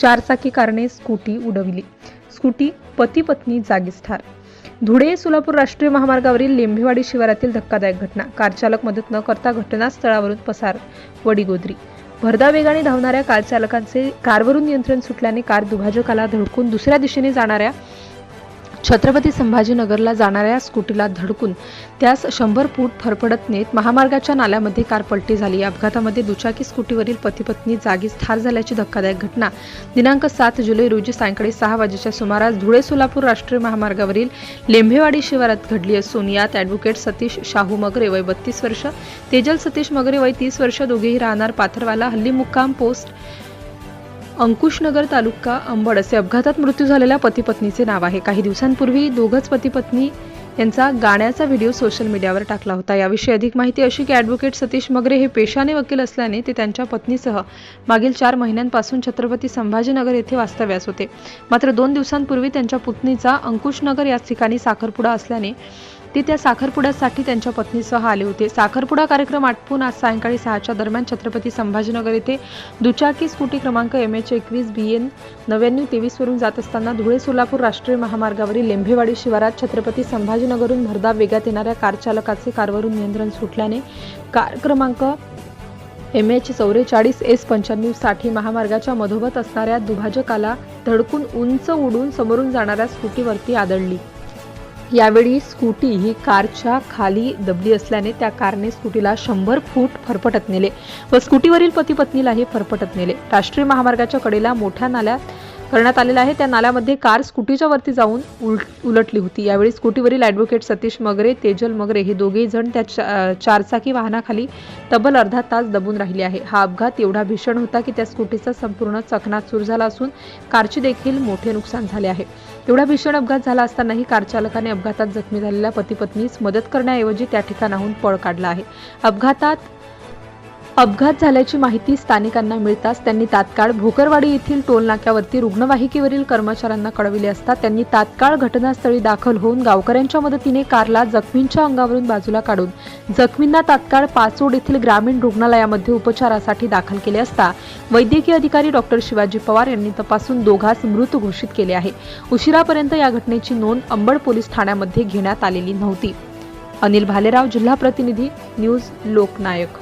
चारचाकी कारने scooty उडविली. Scooty पती पत्नी जागीच ठार. धुळे सोलापूर राष्ट्रीय महामार्गावरील लिंबेवाडी शिवारातील धक्कादायक घटना. कारचालक मदत न करता घटनास्थळावरून पसार. वडीगोद्री. भरदा वेगाने धावणाऱ्या कारचालकांचे कारवरून नियंत्रण सुटल्याने कार दुभाजकाला धडकून दुसऱ्या दिशेने जाणाऱ्या छत्रपती संभाजीनगरला जाणाऱ्या स्कूटीला धडकून त्यास शंभर फूट फरफडत नेत महामार्गाच्या नाल्यामध्ये कार पलटी झाली. या अपघातामध्ये दुचाकी स्कूटीवरील पती पत्नी जागीच ठार झाल्याची धक्कादायक घटना. दिनांक सात जुलै रोजी सायंकाळी सहा वाजेच्या सुमारास धुळे सोलापूर राष्ट्रीय महामार्गावरील लेंभेवाडी शिवारात घडली असून यात ॲडव्होकेट सतीश शाहू मगरे वय बत्तीस वर्ष तेजल सतीश मगरे वय तीस वर्ष दोघेही राहणार पाथरवाला हल्ली मुक्काम पोस्ट अंकुशनगर तालुका अंबड असे अपघातात मृत्यू झालेल्या पती पत्नीचे नाव आहे. काही दिवसांपूर्वी दोघंच पती पत्नी यांचा गाण्याचा व्हिडिओ सोशल मीडियावर टाकला होता. याविषयी अधिक माहिती अशी की ॲडव्होकेट सतीश मगरे हे पेशाने वकील असल्याने ते त्यांच्या पत्नीसह मागील चार महिन्यांपासून छत्रपती संभाजीनगर येथे वास्तव्यास होते. मात्र दोन दिवसांपूर्वी त्यांच्या पत्नीचा अंकुशनगर याच ठिकाणी साखरपुडा असल्याने ते त्या साखरपुड्यासाठी त्यांच्या पत्नीसह आले होते. साखरपुडा कार्यक्रम आटपून आज सायंकाळी सहाच्या दरम्यान छत्रपती संभाजीनगर येथे दुचाकी स्कूटी क्रमांक एम एच एकवीस बी एन नव्याण्णव तेवीसवरून जात असताना धुळे सोलापूर राष्ट्रीय महामार्गावरील लेंभेवाडी शिवारात छत्रपती संभाजीनगरहून भरधाव वेगात येणाऱ्या कार चालकाचे कारवरून नियंत्रण सुटल्याने कार क्रमांक एम एच चौवेचाळीस एस पंच्याण्णवसाठी महामार्गाच्या मधोमध असणाऱ्या दुभाजकाला धडकून उंच उडून समोरून जाणाऱ्या स्कूटीवरती आदळली. यावेळी स्कूटी ही कारच्या खाली दबली असल्याने त्या कारने स्कूटीला शंभर फूट फरफटत नेले व स्कूटीवरील पती पत्नीलाही फरफटत नेले. राष्ट्रीय महामार्गाच्या कडेला मोठ्या नाल्यात करण्यात आलेला आहे. त्या नाल्यामध्ये कार स्कूटीच्या वरती जाऊन उल- उलटली होती. यावेळी स्कूटीवरील ॲडव्होकेट सतीश मगरे तेजल मगरे हे दोघेही जण त्या चा- चारचाकी वाहनाखाली तब्बल अर्धा तास दबून राहिले आहे. हा अपघात एवढा भीषण होता की त्या स्कूटीचा संपूर्ण चकनाचूर झाला असून कारचे देखील मोठे नुकसान झाले आहे. एवढा भीषण अपघात झाला असतानाही कार चालकाने अपघातात जखमी झालेल्या पती पत्नीस मदत करण्याऐवजी त्या ठिकाणाहून पळ काढला आहे. अपघातात अपघात झाल्याची माहिती स्थानिकांना मिळताच त्यांनी तात्काळ भोकरवाडी येथील टोलनाक्यावरती रुग्णवाहिकेवरील कर्मचाऱ्यांना कळविले असता त्यांनी तात्काळ घटनास्थळी दाखल होऊन गावकऱ्यांच्या मदतीने कारला जखमींच्या अंगावरून बाजूला काढून जखमींना तात्काळ पाचोड येथील ग्रामीण रुग्णालयामध्ये उपचारासाठी दाखल केले असता वैद्यकीय अधिकारी डॉक्टर शिवाजी पवार यांनी तपासून दोघांस मृत घोषित केले आहे. उशिरापर्यंत या घटनेची नोंद अंबड पोलीस ठाण्यामध्ये घेण्यात आलेली नव्हती. अनिल भालेराव जिल्हा प्रतिनिधी न्यूज लोकनायक.